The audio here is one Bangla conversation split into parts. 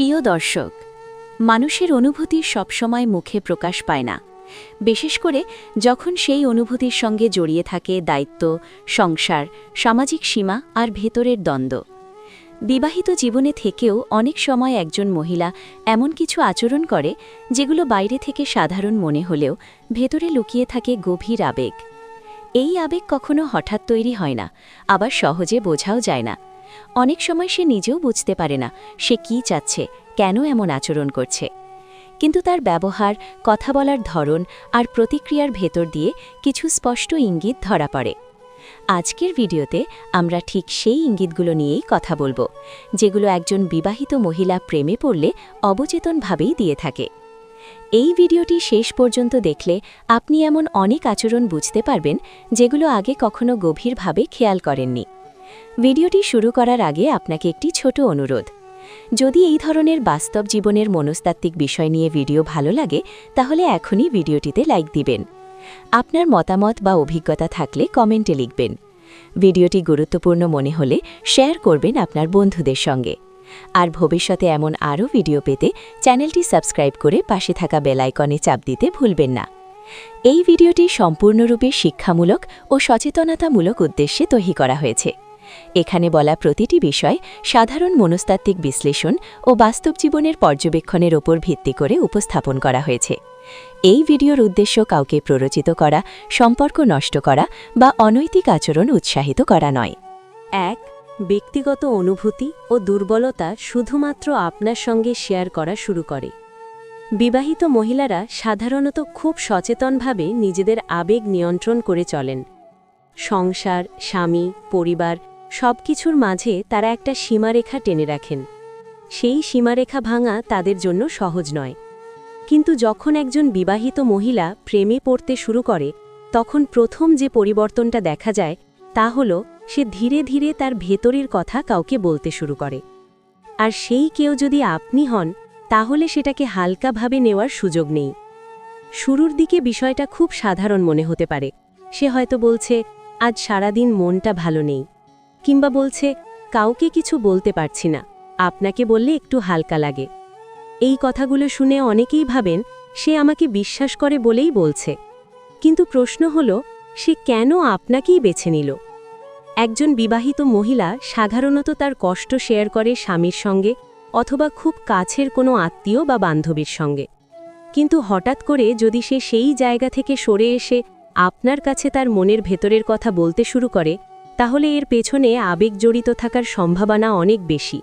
প্রিয় দর্শক, মানুষের অনুভূতি সবসময় মুখে প্রকাশ পায় না। বিশেষ করে যখন সেই অনুভূতির সঙ্গে জড়িয়ে থাকে দায়িত্ব, সংসার, সামাজিক সীমা আর ভেতরের দ্বন্দ্ব। বিবাহিত জীবনে থেকেও অনেক সময় একজন মহিলা এমন কিছু আচরণ করে যেগুলো বাইরে থেকে সাধারণ মনে হলেও ভেতরে লুকিয়ে থাকে গভীর আবেগ। এই আবেগ কখনো হঠাৎ তৈরি হয় না, আবার সহজে বোঝাও যায় না। অনেক সময় সে নিজেও বুঝতে পারে না সে কি চাচ্ছে, কেন এমন আচরণ করছে। কিন্তু তার ব্যবহার, কথা বলার ধরন আর প্রতিক্রিয়ার ভেতর দিয়ে কিছু স্পষ্ট ইঙ্গিত ধরা পড়ে। আজকের ভিডিওতে আমরা ঠিক সেই ইঙ্গিতগুলো নিয়েই কথা বলব, যেগুলো একজন বিবাহিত মহিলা প্রেমে পড়লে অবচেতনভাবেই দিয়ে থাকে। এই ভিডিওটি শেষ পর্যন্ত দেখলে আপনি এমন অনেক আচরণ বুঝতে পারবেন, যেগুলো আগে কখনো গভীরভাবে খেয়াল করেননি। ভিডিওটি শুরু করার আগে আপনাকে একটি ছোট অনুরোধ। যদি এই ধরনের বাস্তব জীবনের মনস্তাত্ত্বিক বিষয় নিয়ে ভিডিও ভালো লাগে, তাহলে এখনই ভিডিওটিতে লাইক দিবেন। আপনার মতামত বা অভিজ্ঞতা থাকলে কমেন্টে লিখবেন। ভিডিওটি গুরুত্বপূর্ণ মনে হলে শেয়ার করবেন আপনার বন্ধুদের সঙ্গে। আর ভবিষ্যতে এমন আরও ভিডিও পেতে চ্যানেলটি সাবস্ক্রাইব করে পাশে থাকা বেলাইকনে চাপ দিতে ভুলবেন না। এই ভিডিওটি সম্পূর্ণরূপে শিক্ষামূলক ও সচেতনতামূলক উদ্দেশ্যে তৈরি করা হয়েছে। এখানে বলা প্রতিটি বিষয় সাধারণ মনস্তাত্ত্বিক বিশ্লেষণ ও বাস্তব জীবনের পর্যবেক্ষণের ওপর ভিত্তি করে উপস্থাপন করা হয়েছে। এই ভিডিওর উদ্দেশ্য কাউকে প্ররোচিত করা, সম্পর্ক নষ্ট করা বা অনৈতিক আচরণ উৎসাহিত করা নয়। এক, ব্যক্তিগত অনুভূতি ও দুর্বলতা শুধুমাত্র আপনার সঙ্গে শেয়ার করা শুরু করে। বিবাহিত মহিলারা সাধারণত খুব সচেতনভাবে নিজেদের আবেগ নিয়ন্ত্রণ করে চলেন। সংসার, স্বামী, পরিবার সবকিছুর মাঝে তারা একটা সীমারেখা টেনে রাখেন। সেই সীমারেখা ভাঙা তাদের জন্য সহজ নয়। কিন্তু যখন একজন বিবাহিত মহিলা প্রেমে পড়তে শুরু করে, তখন প্রথম যে পরিবর্তনটা দেখা যায়, তা হল সে ধীরে ধীরে তার ভেতরের কথা কাউকে বলতে শুরু করে। আর সেই কেউ যদি আপনি হন, তাহলে সেটাকে হালকাভাবে নেওয়ার সুযোগ নেই। শুরুর দিকে বিষয়টা খুব সাধারণ মনে হতে পারে। সে হয়তো বলছে, আজ সারাদিন মনটা ভালো নেই। কিংবা বলছে, কাউকে কিছু বলতে পারছি না। আপনাকে বললে একটু হালকা লাগে। এই কথাগুলো শুনে অনেকেই ভাবেন, সে আমাকে বিশ্বাস করে বলেই বলছে। কিন্তু প্রশ্ন হল, সে কেন আপনাকেই বেছে নিল? একজন বিবাহিত মহিলা সাধারণত তার কষ্ট শেয়ার করে স্বামীর সঙ্গে অথবা খুব কাছের কোনো আত্মীয় বা বান্ধবীর সঙ্গে। কিন্তু হঠাৎ করে যদি সে সেই জায়গা থেকে সরে এসে আপনার কাছে তার মনের ভেতরের কথা বলতে শুরু করে তাহলে এর পেছনে আবেগ জড়িত থাকার সম্ভাবনা অনেক বেশি।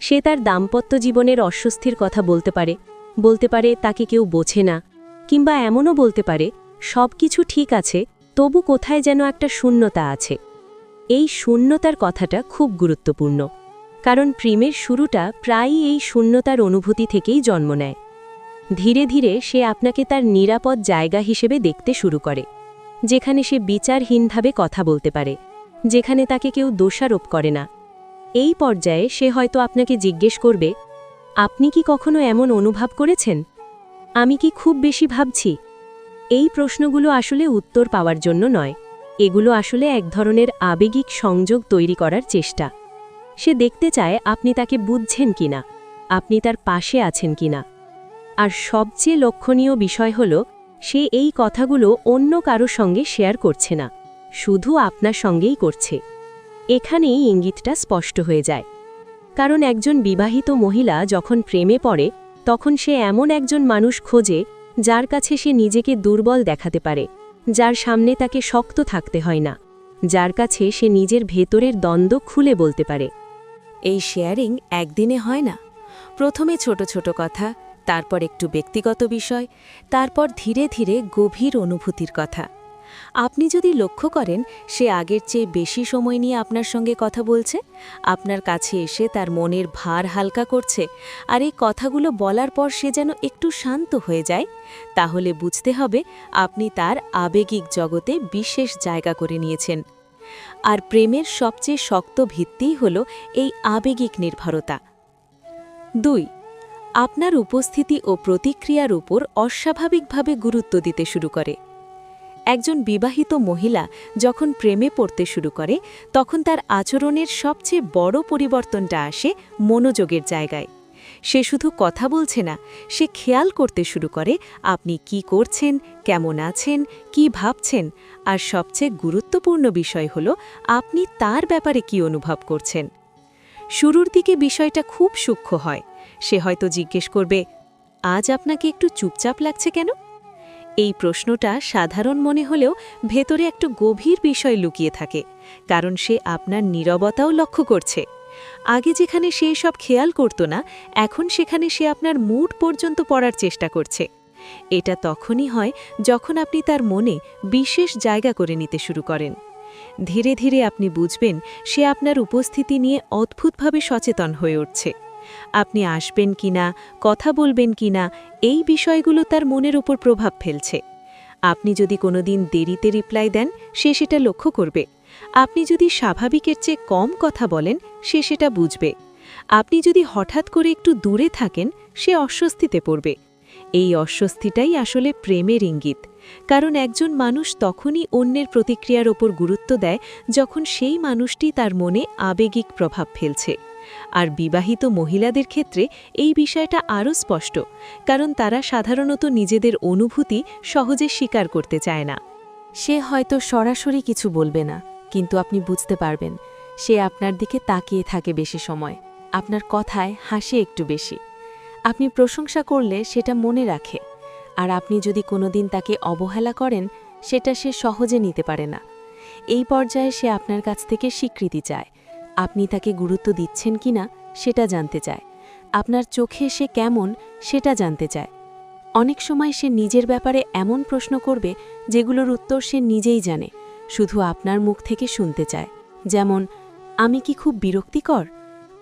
সে তার দাম্পত্য জীবনের অস্বস্তির কথা বলতে পারে বলতে পারে তাকে কেউ বোঝে না, কিংবা এমনও বলতে পারে, সব কিছু ঠিক আছে, তবু কোথায় যেন একটা শূন্যতা আছে। এই শূন্যতার কথাটা খুব গুরুত্বপূর্ণ, কারণ প্রেমের শুরুটা প্রায়ই এই শূন্যতার অনুভূতি থেকেই জন্ম নেয়। ধীরে ধীরে সে আপনাকে তার নিরাপদ জায়গা হিসেবে দেখতে শুরু করে, যেখানে সে বিচারহীনভাবে কথা বলতে পারে। যেখানে তাকে কেউ দোষারোপ করে না। এই পর্যায়ে সে হয়তো আপনাকে জিজ্ঞেস করবে, আপনি কি কখনো এমন অনুভব করেছেন? আমি কি খুব বেশি ভাবছি? এই প্রশ্নগুলো আসলে উত্তর পাওয়ার জন্য নয়। এগুলো আসলে এক ধরনের আবেগিক সংযোগ তৈরি করার চেষ্টা। সে দেখতে চায় আপনি তাকে বুঝছেন কিনা আপনি তার পাশে আছেন কিনা আর সবচেয়ে লক্ষণীয় বিষয় হল, সে এই কথাগুলো অন্য কারও সঙ্গে শেয়ার করছে না। শুধু আপনার সঙ্গেই করছে। এখানেই ইঙ্গিতটা স্পষ্ট হয়ে যায়। কারণ একজন বিবাহিত মহিলা যখন প্রেমে পড়ে, তখন সে এমন একজন মানুষ খোঁজে, যার কাছে সে নিজেকে দুর্বল দেখাতে পারে, যার সামনে তাকে শক্ত থাকতে হয় না, যার কাছে সে নিজের ভেতরের দ্বন্দ্ব খুলে বলতে পারে। এই শেয়ারিং একদিনে হয় না। প্রথমে ছোট ছোট কথা, তারপর একটু ব্যক্তিগত বিষয়, তারপর ধীরে ধীরে গভীর অনুভূতির কথা। আপনি যদি লক্ষ্য করেন, সে আগের চেয়ে বেশি সময় নিয়ে আপনার সঙ্গে কথা বলছে, আপনার কাছে এসে তার মনের ভার হালকা করছে, আর এই কথাগুলো বলার পর সে যেন একটু শান্ত হয়ে যায়, তাহলে বুঝতে হবে আপনি তার আবেগিক জগতে বিশেষ জায়গা করে নিয়েছেন। আর প্রেমের সবচেয়ে শক্ত ভিত্তিই হল এই আবেগিক নির্ভরতা। দুই, আপনার উপস্থিতি ও প্রতিক্রিয়ার উপর অস্বাভাবিকভাবে গুরুত্ব দিতে শুরু করে। একজন বিবাহিত মহিলা যখন প্রেমে পড়তে শুরু করে, তখন তার আচরণের সবচেয়ে বড় পরিবর্তনটা আসে মনোযোগের জায়গায়। সে শুধু কথা বলছে না, সে খেয়াল করতে শুরু করে আপনি কি করছেন, কেমন আছেন, কি ভাবছেন, আর সবচেয়ে গুরুত্বপূর্ণ বিষয় হল আপনি তার ব্যাপারে কি অনুভব করছেন। শুরুর দিকে বিষয়টা খুব সূক্ষ্ম হয়, সে হয়তো জিজ্ঞেস করবে, আজ আপনাকে একটু চুপচাপ লাগছে কেন? এই প্রশ্নটা সাধারণ মনে হলেও ভেতরে একটু গভীর বিষয় লুকিয়ে থাকে, কারণ সে আপনার নীরবতাও লক্ষ্য করছে। আগে যেখানে সে সব খেয়াল করত না, এখন সেখানে সে আপনার মুড পর্যন্ত পড়ার চেষ্টা করছে। এটা তখনই হয় যখন আপনি তার মনে বিশেষ জায়গা করে নিতে শুরু করেন। ধীরে ধীরে আপনি বুঝবেন সে আপনার উপস্থিতি নিয়ে অদ্ভুতভাবে সচেতন হয়ে উঠছে। আপনি আসবেন কিনা কথা বলবেন কিনা এই বিষয়গুলো তার মনের উপর প্রভাব ফেলছে। আপনি যদি কোনোদিন দেরিতে রিপ্লাই দেন, সে সেটা লক্ষ্য করবে। আপনি যদি স্বাভাবিকের চেয়ে কম কথা বলেন, সে সেটা বুঝবে। আপনি যদি হঠাৎ করে একটু দূরে থাকেন, সে অস্বস্তিতে পড়বে। এই অস্বস্তিটাই আসলে প্রেমের ইঙ্গিত। কারণ একজন মানুষ তখনই অন্যের প্রতিক্রিয়ার ওপর গুরুত্ব দেয়, যখন সেই মানুষটি তার মনে আবেগিক প্রভাব ফেলছে। আর বিবাহিত মহিলাদের ক্ষেত্রে এই বিষয়টা আরও স্পষ্ট, কারণ তারা সাধারণত নিজেদের অনুভূতি সহজে স্বীকার করতে চায় না। সে হয়তো সরাসরি কিছু বলবে না, কিন্তু আপনি বুঝতে পারবেন, সে আপনার দিকে তাকিয়ে থাকে বেশি সময়, আপনার কথায় হাসে একটু বেশি। আপনি প্রশংসা করলে সেটা মনে রাখে, আর আপনি যদি কোনোদিন তাকে অবহেলা করেন, সেটা সে সহজে নিতে পারে না। এই পর্যায়ে সে আপনার কাছ থেকে স্বীকৃতি চায় আপনি তাকে গুরুত্ব দিচ্ছেন কিনা সেটা জানতে চায়। আপনার চোখে সে কেমন সেটা জানতে চায়। অনেক সময় সে নিজের ব্যাপারে এমন প্রশ্ন করবে যেগুলোর উত্তর সে নিজেই জানে, শুধু আপনার মুখ থেকে শুনতে চায়। যেমন, আমি কি খুব বিরক্তিকর?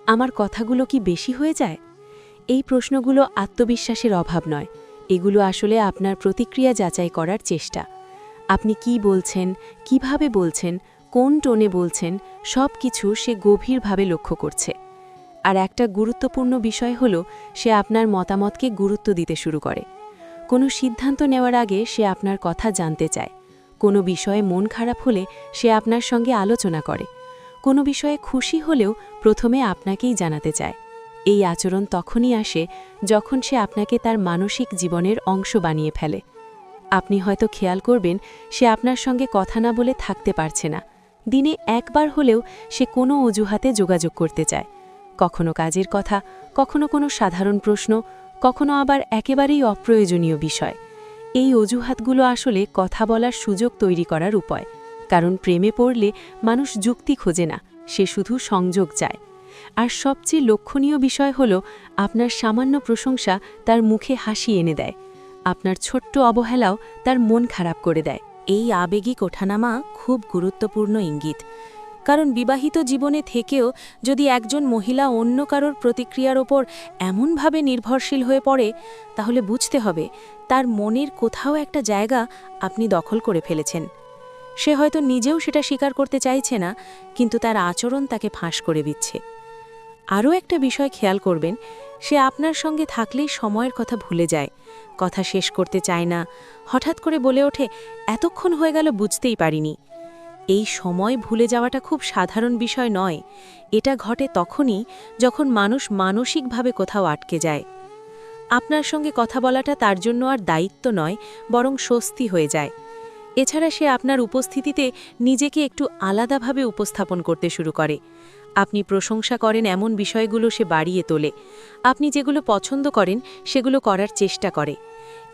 আমার কথাগুলো কি বেশি হয়ে যায়? এই প্রশ্নগুলো আত্মবিশ্বাসের অভাব নয়। এগুলো আসলে আপনার প্রতিক্রিয়া যাচাই করার চেষ্টা। আপনি কি বলছেন, কীভাবে বলছেন কোন টোনে বলছেন, সব কিছু সে গভীরভাবে লক্ষ্য করছে। আর একটা গুরুত্বপূর্ণ বিষয় হল, সে আপনার মতামতকে গুরুত্ব দিতে শুরু করে। কোনো সিদ্ধান্ত নেওয়ার আগে সে আপনার কথা জানতে চায়। কোনো বিষয়ে মন খারাপ হলে সে আপনার সঙ্গে আলোচনা করে। কোনো বিষয়ে খুশি হলেও প্রথমে আপনাকেই জানাতে চায়। এই আচরণ তখনই আসে যখন সে আপনাকে তার মানসিক জীবনের অংশ বানিয়ে ফেলে। আপনি হয়তো খেয়াল করবেন, সে আপনার সঙ্গে কথা না বলে থাকতে পারছে না। দিনে একবার হলেও সে কোনো অজুহাতে যোগাযোগ করতে চায়। কখনো কাজের কথা, কখনো কোনো সাধারণ প্রশ্ন, কখনো আবার একেবারেই অপ্রয়োজনীয় বিষয়। এই অজুহাতগুলো আসলে কথা বলার সুযোগ তৈরি করার উপায়। কারণ প্রেমে পড়লে মানুষ যুক্তি খোঁজে না, সে শুধু সংযোগ চায়। আর সবচেয়ে লক্ষণীয় বিষয় হল আপনার সামান্য প্রশংসা তার মুখে হাসি এনে দেয়। আপনার ছোট্ট অবহেলাও তার মন খারাপ করে দেয়। এই আবেগিক ওঠানামা খুব গুরুত্বপূর্ণ ইঙ্গিত। কারণ বিবাহিত জীবনে থেকেও যদি একজন মহিলা অন্য কারোর প্রতিক্রিয়ার ওপর এমনভাবে নির্ভরশীল হয়ে পড়ে, তাহলে বুঝতে হবে তার মনের কোথাও একটা জায়গা আপনি দখল করে ফেলেছেন। সে হয়তো নিজেও সেটা স্বীকার করতে চাইছে না, কিন্তু তার আচরণ তাকে ফাঁস করে দিচ্ছে। আরও একটা বিষয় খেয়াল করবেন, সে আপনার সঙ্গে থাকলেই সময়ের কথা ভুলে যায়, কথা শেষ করতে চায় না, হঠাৎ করে বলে ওঠে, এতক্ষণ হয়ে গেল, বুঝতেই পারিনি। এই সময় ভুলে যাওয়াটা খুব সাধারণ বিষয় নয়, এটা ঘটে তখনই যখন মানুষ মানসিকভাবে কোথাও আটকে যায়। আপনার সঙ্গে কথা বলাটা তার জন্য আর দায়িত্ব নয়, বরং স্বস্তি হয়ে যায়। এছাড়া সে আপনার উপস্থিতিতে নিজেকে একটু আলাদাভাবে উপস্থাপন করতে শুরু করে। আপনি প্রশংসা করেন এমন বিষয়গুলো সে বাড়িয়ে তোলে। আপনি যেগুলো পছন্দ করেন, সেগুলো করার চেষ্টা করে।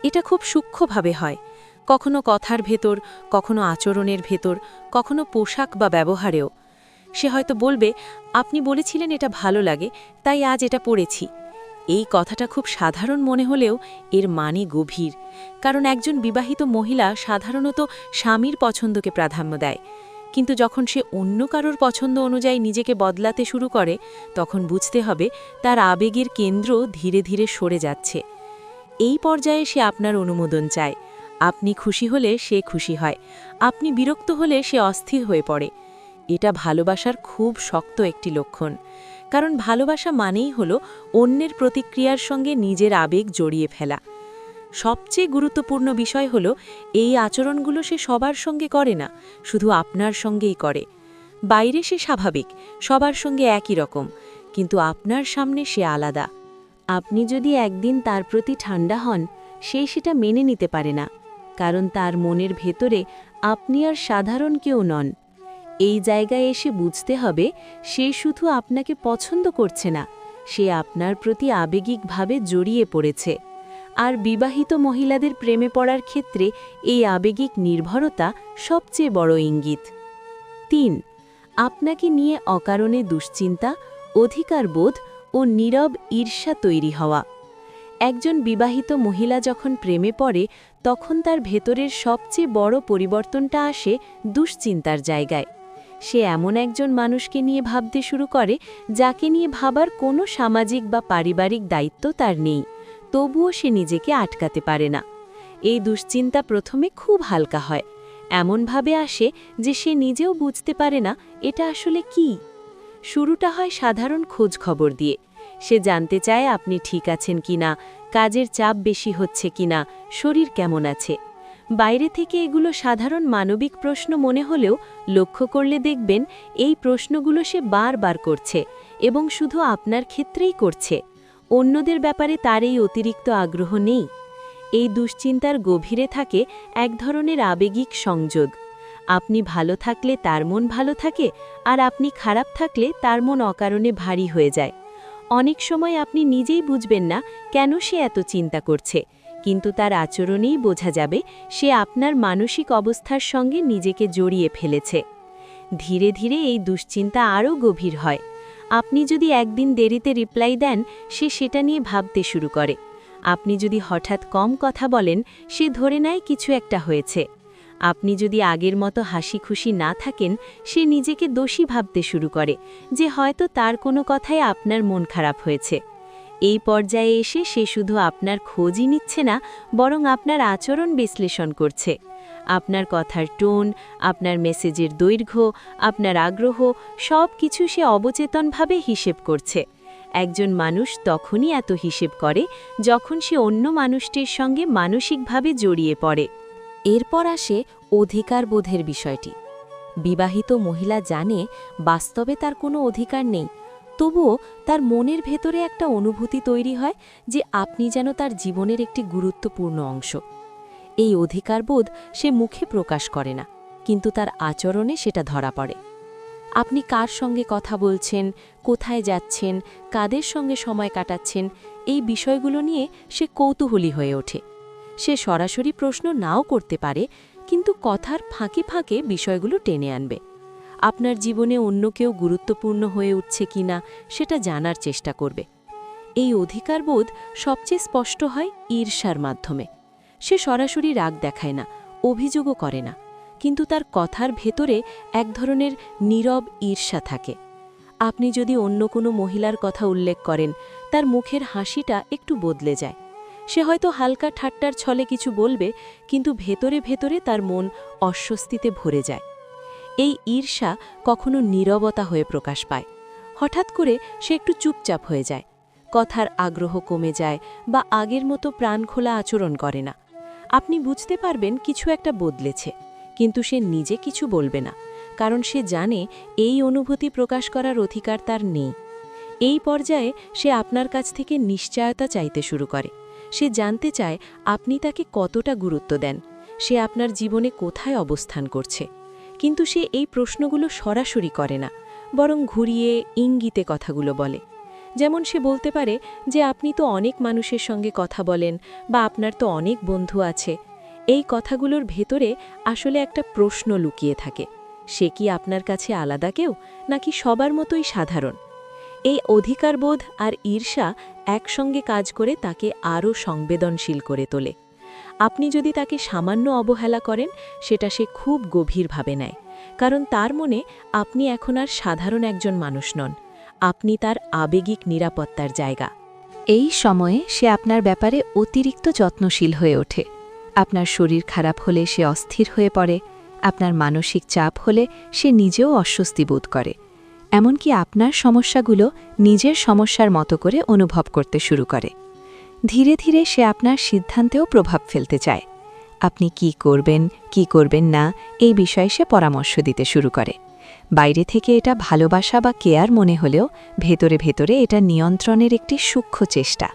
এটা খুব সূক্ষ্মভাবে হয়। কখনো কথার ভেতর, কখনো আচরণের ভেতর, কখনো পোশাক বা ব্যবহারেও। সে হয়তো বলবে, আপনি বলেছিলেন এটা ভালো লাগে, তাই আজ এটা পড়েছি। এই কথাটা খুব সাধারণ মনে হলেও এর মানে গভীর। কারণ একজন বিবাহিত মহিলা সাধারণত স্বামীর পছন্দকে প্রাধান্য দেয়। কিন্তু যখন সে অন্য কারোর পছন্দ অনুযায়ী নিজেকে বদলাতে শুরু করে, তখন বুঝতে হবে তার আবেগের কেন্দ্র ধীরে ধীরে সরে যাচ্ছে। এই পর্যায়ে সে আপনার অনুমোদন চায়। আপনি খুশি হলে সে খুশি হয়। আপনি বিরক্ত হলে সে অস্থির হয়ে পড়ে। এটা ভালোবাসার খুব শক্ত একটি লক্ষণ। কারণ ভালোবাসা মানেই হল অন্যের প্রতিক্রিয়ার সঙ্গে নিজের আবেগ জড়িয়ে ফেলা। সবচেয়ে গুরুত্বপূর্ণ বিষয় হল, এই আচরণগুলো সে সবার সঙ্গে করে না, শুধু আপনার সঙ্গেই করে। বাইরে সে স্বাভাবিক, সবার সঙ্গে একই রকম, কিন্তু আপনার সামনে সে আলাদা। আপনি যদি একদিন তার প্রতি ঠান্ডা হন, সে সেটা মেনে নিতে পারে না, কারণ তার মনের ভেতরে আপনি আর সাধারণ কেউ নন। এই জায়গায় এসে বুঝতে হবে, সে শুধু আপনাকে পছন্দ করছে না, সে আপনার প্রতি আবেগিকভাবে জড়িয়ে পড়েছে। আর বিবাহিত মহিলাদের প্রেমে পড়ার ক্ষেত্রে এই আবেগিক নির্ভরতা সবচেয়ে বড় ইঙ্গিত। তিন, আপনাকে নিয়ে অকারণে দুশ্চিন্তা, অধিকারবোধ ও নীরব ঈর্ষা তৈরি হওয়া। একজন বিবাহিত মহিলা যখন প্রেমে পড়ে, তখন তার ভেতরের সবচেয়ে বড় পরিবর্তনটা আসে দুশ্চিন্তার জায়গায়। সে এমন একজন মানুষকে নিয়ে ভাবতে শুরু করে, যাকে নিয়ে ভাবার কোনো সামাজিক বা পারিবারিক দায়িত্ব তার নেই। তবুও সে নিজেকে আটকাতে পারে না। এই দুশ্চিন্তা প্রথমে খুব হালকা হয়। এমনভাবে আসে যে সে নিজেও বুঝতে পারে না, এটা আসলে কি? শুরুটা হয় সাধারণ খোঁজ খবর দিয়ে। সে জানতে চায় আপনি ঠিক আছেন কিনা কাজের চাপ বেশি হচ্ছে কিনা শরীর কেমন আছে। বাইরে থেকে এগুলো সাধারণ মানবিক প্রশ্ন মনে হলেও লক্ষ্য করলে দেখবেন, এই প্রশ্নগুলো সে বারবার করছে এবং শুধু আপনার ক্ষেত্রেই করছে। অন্যদের ব্যাপারে তার এই অতিরিক্ত আগ্রহ নেই। এই দুশ্চিন্তার গভীরে থাকে এক ধরনের আবেগিক সংযোগ। আপনি ভালো থাকলে তার মন ভালো থাকে, আর আপনি খারাপ থাকলে তার মন অকারণে ভারী হয়ে যায়। অনেক সময় আপনি নিজেই বুঝবেন না কেন সে এত চিন্তা করছে, কিন্তু তার আচরণেই বোঝা যাবে সে আপনার মানসিক অবস্থার সঙ্গে নিজেকে জড়িয়ে ফেলেছে। ধীরে ধীরে এই দুশ্চিন্তা আরও গভীর হয়। আপনি যদি একদিন দেরিতে রিপ্লাই দেন, সে সেটা নিয়ে ভাবতে শুরু করে। আপনি যদি হঠাৎ কম কথা বলেন, সে ধরে নেয় কিছু একটা হয়েছে। আপনি যদি আগের মতো হাসি খুশি না থাকেন, সে নিজেকে দোষী ভাবতে শুরু করে, যে হয়তো তার কোনো কথায় আপনার মন খারাপ হয়েছে। এই পর্যায়ে এসে সে শুধু আপনার খোঁজই নিচ্ছে না, বরং আপনার আচরণ বিশ্লেষণ করছে। আপনার কথার টোন, আপনার মেসেজের দৈর্ঘ্য, আপনার আগ্রহ সব কিছু সে অবচেতনভাবে হিসেব করছে। একজন মানুষ তখনই এত হিসেব করে যখন সে অন্য মানুষটির সঙ্গে মানসিকভাবে জড়িয়ে পড়ে। এরপর আসে অধিকার বোধের বিষয়টি। বিবাহিত মহিলা জানে বাস্তবে তার কোনো অধিকার নেই, তবুও তার মনের ভেতরে একটা অনুভূতি তৈরি হয় যে আপনি যেন তার জীবনের একটি গুরুত্বপূর্ণ অংশ। এই অধিকারবোধ সে মুখে প্রকাশ করে না, কিন্তু তার আচরণে সেটা ধরা পড়ে। আপনি কার সঙ্গে কথা বলছেন, কোথায় যাচ্ছেন, কাদের সঙ্গে সময় কাটাচ্ছেন, এই বিষয়গুলো নিয়ে সে কৌতূহলী হয়ে ওঠে। সে সরাসরি প্রশ্ন নাও করতে পারে, কিন্তু কথার ফাঁকে ফাঁকে বিষয়গুলো টেনে আনবে। আপনার জীবনে অন্য কেউ গুরুত্বপূর্ণ হয়ে উঠছে কিনা, সেটা জানার চেষ্টা করবে। এই অধিকারবোধ সবচেয়ে স্পষ্ট হয় ঈর্ষার মাধ্যমে। সে সরাসরি রাগ দেখায় না, অভিযোগও করে না। কিন্তু তার কথার ভেতরে এক ধরনের নীরব ঈর্ষা থাকে। আপনি যদি অন্য কোনো মহিলার কথা উল্লেখ করেন, তার মুখের হাসিটা একটু বদলে যায়। সে হয়তো হালকা ঠাট্টার ছলে কিছু বলবে, কিন্তু ভেতরে ভেতরে তার মন অস্বস্তিতে ভরে যায়। এই ঈর্ষা কখনো নীরবতা হয়ে প্রকাশ পায়। হঠাৎ করে সে একটু চুপচাপ হয়ে যায়। কথার আগ্রহ কমে যায় বা আগের মতো প্রাণখোলা আচরণ করে না। আপনি বুঝতে পারবেন কিছু একটা বদলেছে, কিন্তু সে নিজে কিছু বলবে না, কারণ সে জানে এই অনুভূতি প্রকাশ করার অধিকার তার নেই। এই পর্যায়ে সে আপনার কাছ থেকে নিশ্চয়তা চাইতে শুরু করে। সে জানতে চায় আপনি তাকে কতটা গুরুত্ব দেন, সে আপনার জীবনে কোথায় অবস্থান করছে। কিন্তু সে এই প্রশ্নগুলো সরাসরি করে না, বরং ঘুরিয়ে ইঙ্গিতে কথাগুলো বলে। যেমন সে বলতে পারে যে আপনি তো অনেক মানুষের সঙ্গে কথা বলেন বা আপনার তো অনেক বন্ধু আছে। এই কথাগুলোর ভেতরে আসলে একটা প্রশ্ন লুকিয়ে থাকে। সে কি আপনার কাছে আলাদা কেউ, নাকি সবার মতোই সাধারণ? এই অধিকারবোধ আর ঈর্ষা একসঙ্গে কাজ করে তাকে আরও সংবেদনশীল করে তোলে। আপনি যদি তাকে সামান্য অবহেলা করেন, সেটা সে খুব গভীরভাবে নেয়। কারণ তার মনে আপনি এখন আর সাধারণ একজন মানুষ নন। আপনি তার আবেগিক নিরাপত্তার জায়গা। এই সময়ে সে আপনার ব্যাপারে অতিরিক্ত যত্নশীল হয়ে ওঠে। আপনার শরীর খারাপ হলে সে অস্থির হয়ে পড়ে, আপনার মানসিক চাপ হলে সে নিজেও অস্বস্তি বোধ করে। এমনকি আপনার সমস্যাগুলো নিজের সমস্যার মতো করে অনুভব করতে শুরু করে। ধীরে ধীরে সে আপনার সিদ্ধান্তেও প্রভাব ফেলতে চায়। আপনি কি করবেন কি করবেন না, এই বিষয়ে সে পরামর্শ দিতে শুরু করে। বাইরে থেকে এটা ভালোবাসা বা কেয়ার মনে হলেও ভেতরে ভেতরে এটা নিয়ন্ত্রণের একটি সূক্ষ্ম চেষ্টা।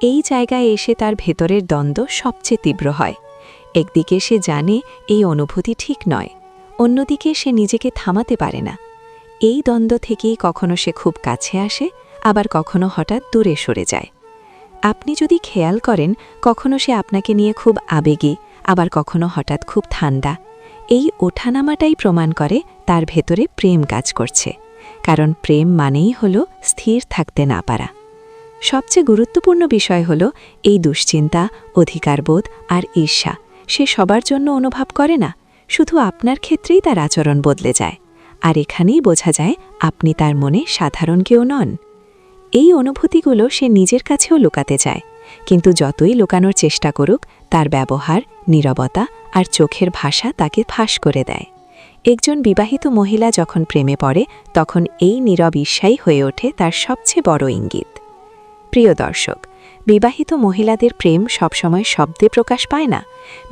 এই জায়গায় এসে তার ভেতরের দ্বন্দ্ব সবচেয়ে তীব্র হয়। একদিকে সে জানে এই অনুভূতি ঠিক নয়, অন্যদিকে সে নিজেকে থামাতে পারে না। এই দ্বন্দ্ব থেকেই কখনো সে খুব কাছে আসে, আবার কখনো হঠাৎ দূরে সরে যায়। আপনি যদি খেয়াল করেন, কখনো সে আপনাকে নিয়ে খুব আবেগী, আবার কখনো হঠাৎ খুব ঠান্ডা। এই ওঠানামাটাই প্রমাণ করে তার ভেতরে প্রেম কাজ করছে, কারণ প্রেম মানেই হল স্থির থাকতে না পারা। সবচেয়ে গুরুত্বপূর্ণ বিষয় হল এই দুশ্চিন্তা, অধিকারবোধ আর ঈর্ষা, সে সবার জন্য অনুভব করে না, শুধু আপনার ক্ষেত্রেই তার আচরণ বদলে যায়। আর এখানেই বোঝা যায় আপনি তার মনে সাধারণ কেউ নন। এই অনুভূতিগুলো সে নিজের কাছেও লুকাতে চায়, কিন্তু যতই লুকানোর চেষ্টা করুক, তার ব্যবহার, নীরবতা আর চোখের ভাষা তাকে ফাঁস করে দেয়। একজন বিবাহিত মহিলা যখন প্রেমে পড়ে, তখন এই নীরব ঈর্ষাই হয়ে ওঠে তার সবচেয়ে বড় ইঙ্গিত। প্রিয় দর্শক, বিবাহিত মহিলাদের প্রেম সবসময় শব্দে প্রকাশ পায় না।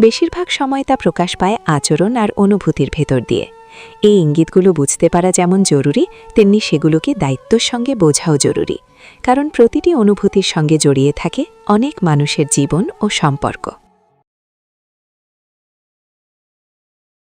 বেশিরভাগ সময় তা প্রকাশ পায় আচরণ আর অনুভূতির ভেতর দিয়ে। এই ইঙ্গিতগুলো বুঝতে পারা যেমন জরুরি, তেমনি সেগুলোকে দায়িত্বর সঙ্গে বোঝাও জরুরি। কারণ প্রতিটি অনুভূতির সঙ্গে জড়িয়ে থাকে অনেক মানুষের জীবন ও সম্পর্ক।